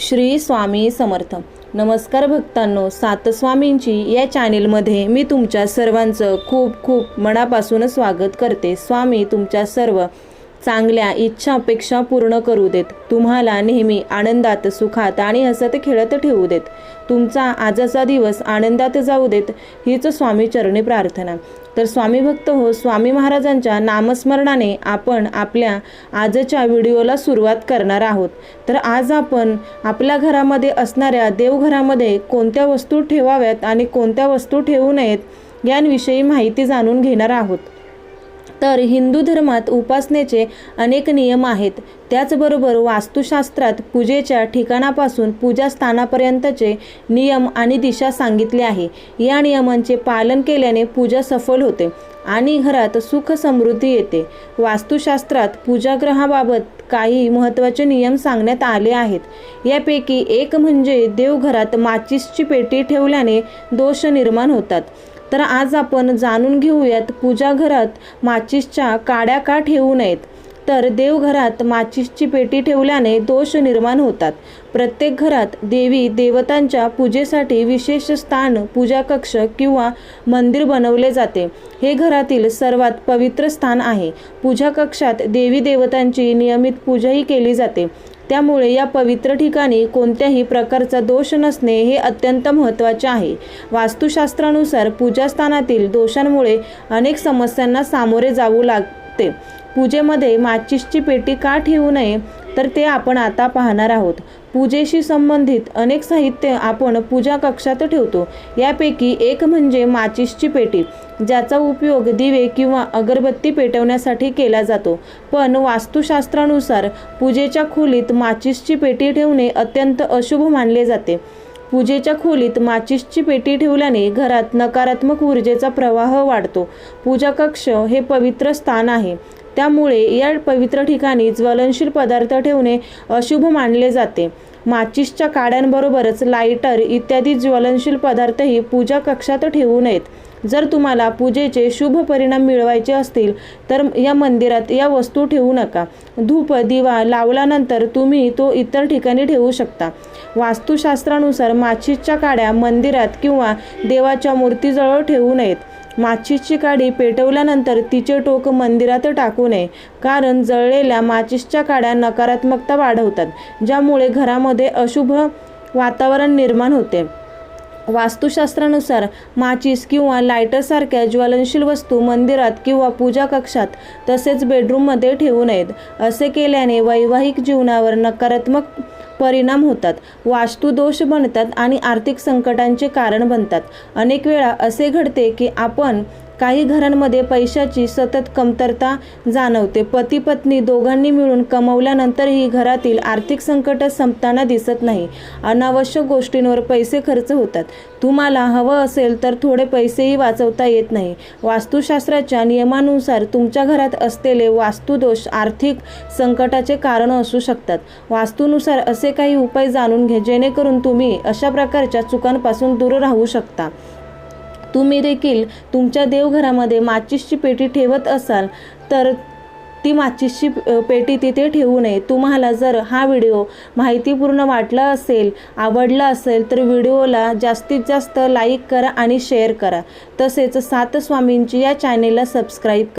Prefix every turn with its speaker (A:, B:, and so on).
A: श्री स्वामी समर्थ. नमस्कार भक्तांनो सातस्वामींची या चॅनेलमध्ये मी तुमच्या सर्वांचं खूप खूप मनापासून स्वागत करते. स्वामी तुमच्या सर्व चांगल्या इच्छा अपेक्षा पूर्ण करू देत. तुम्हाला नेहमी आनंदात सुखात आणि हसत खेळत ठेवू देत. तुमचा आजचा दिवस आनंदात जाऊ देत हीच स्वामी चरणी प्रार्थना. तर स्वामी भक्त हो स्वामी महाराजांच्या नामस्मरणाने आपण आपल्या आजच्या व्हिडिओला सुरुवात करणार आहोत. तर आज आपण आपल्या घरामध्ये असणाऱ्या देवघरामध्ये कोणत्या वस्तू ठेवाव्यात आणि कोणत्या वस्तू ठेवू नयेत यांविषयी माहिती जाणून घेणार आहोत. तर हिंदू धर्मात उपासनेचे अनेक नियम आहेत. त्याचबरोबर वास्तुशास्त्रात पूजेच्या ठिकाणापासून पूजास्थानापर्यंतचे नियम आणि दिशा सांगितले आहे. या नियमांचे पालन केल्याने पूजा सफल होते आणि घरात सुख समृद्धी येते. वास्तुशास्त्रात पूजागृहाबाबत काही महत्त्वाचे नियम सांगण्यात आले आहेत. यापैकी एक म्हणजे देवघरात माचीसची पेटी ठेवल्याने दोष निर्माण होतात. तर आज आपण जाणून घेऊयात पूजाघरात माचीसच्या काड्या का ठेवू नयेत? तर देवघरात माचीसची पेटी ठेवल्याने दोष निर्माण होतात. प्रत्येक घरात देवी देवतांच्या पूजेसाठी विशेष स्थान पूजा कक्ष किंवा मंदिर बनवले जाते. हे घरातील सर्वात पवित्र स्थान आहे. पूजा कक्षात देवी देवतांची नियमित पूजाही केली जाते. त्यामुळे या पवित्र ठिकाणी कोणत्याही प्रकारचा दोष नसणे हे अत्यंत महत्त्वाचे आहे. वास्तुशास्त्रानुसार पूजास्थानातील दोषांमुळे अनेक समस्यांना सामोरे जाऊ लागते. पूजेमध्ये माचीसची पेटी का ठेवू नये तर ते आपण आता पाहणार आहोत. पूजेशी संबंधित अनेक साहित्य आपण पूजा कक्षात ठेवतो. यापैकी एक म्हणजे माचिसची पेटी ज्याचा उपयोग दिवे किंवा अगरबत्ती पेटवण्यासाठी केला जातो. पण वास्तुशास्त्रानुसार पूजेच्या खोलीत माचिसची पेटी ठेवणे अत्यंत अशुभ मानले जाते. पूजेच्या खोलीत माचिसची पेटी ठेवल्याने घरात नकारात्मक ऊर्जेचा प्रवाह वाढतो. पूजा कक्ष हे पवित्र स्थान आहे. त्यामुळे या पवित्र ठिकाणी ज्वलनशील पदार्थ ठेवणे अशुभ मानले जाते. माचीसच्या काड्यांबरोबरच लायटर इत्यादी ज्वलनशील पदार्थही पूजा कक्षात ठेवू नयेत. जर तुम्हाला पूजेचे शुभ परिणाम मिळवायचे असतील तर या मंदिरात या वस्तू ठेवू नका. धूप दिवा लावल्यानंतर तुम्ही तो इतर ठिकाणी ठेवू शकता. वास्तुशास्त्रानुसार माचीसच्या काड्या मंदिरात किंवा देवाच्या मूर्तीजवळ ठेवू नयेत. माचीसची काडी पेटवल्यानंतर तिचे टोक मंदिरात टाकू नये. कारण जळलेल्या माचीसच्या काड्या नकारात्मकता वाढवतात ज्यामुळे घरामध्ये अशुभ वातावरण निर्माण होते. वास्तुशास्त्रानुसार माचीस किंवा लायटरसारख्या ज्वलनशील वस्तू मंदिरात किंवा पूजा कक्षात तसेच बेडरूममध्ये ठेवू नयेत. असे केल्याने वैवाहिक जीवनावर नकारात्मक परिणाम होतात. वास्तुदोष बनतात आणि आर्थिक संकटांचे कारण बनतात. अनेक वेळा असे घडते की आपण काही घरांमध्ये पैशाची सतत कमतरता जाणवते. पती पत्नी दोघांनी मिळून कमवल्यानंतरही घरातील आर्थिक संकट संपताना दिसत नाही. अनावश्यक गोष्टींवर पैसे खर्च होतात. तुम्हाला हवं असेल तर थोडे पैसेही वाचवता येत नाही. वास्तुशास्त्राच्या नियमानुसार तुमच्या घरात असलेले वास्तुदोष आर्थिक संकटाचे कारण असू शकतात. वास्तूनुसार असे काही उपाय जाणून घे जेणेकरून तुम्ही अशा प्रकारच्या चुकांपासून दूर राहू शकता. तुम्ही देखील तुमच्या देवघरामध्ये माचीसची पेटी ठेवत असाल तर ती माचीसची पेटी तिथे ठेवू नये. तुम्हाला जर हा व्हिडिओ माहितीपूर्ण वाटला असेल आवडला असेल तर व्हिडिओला जास्तीत जास्त लाईक करा आणि शेअर करा. तसेच सात स्वामींची या चॅनेलला सबस्क्राईब करा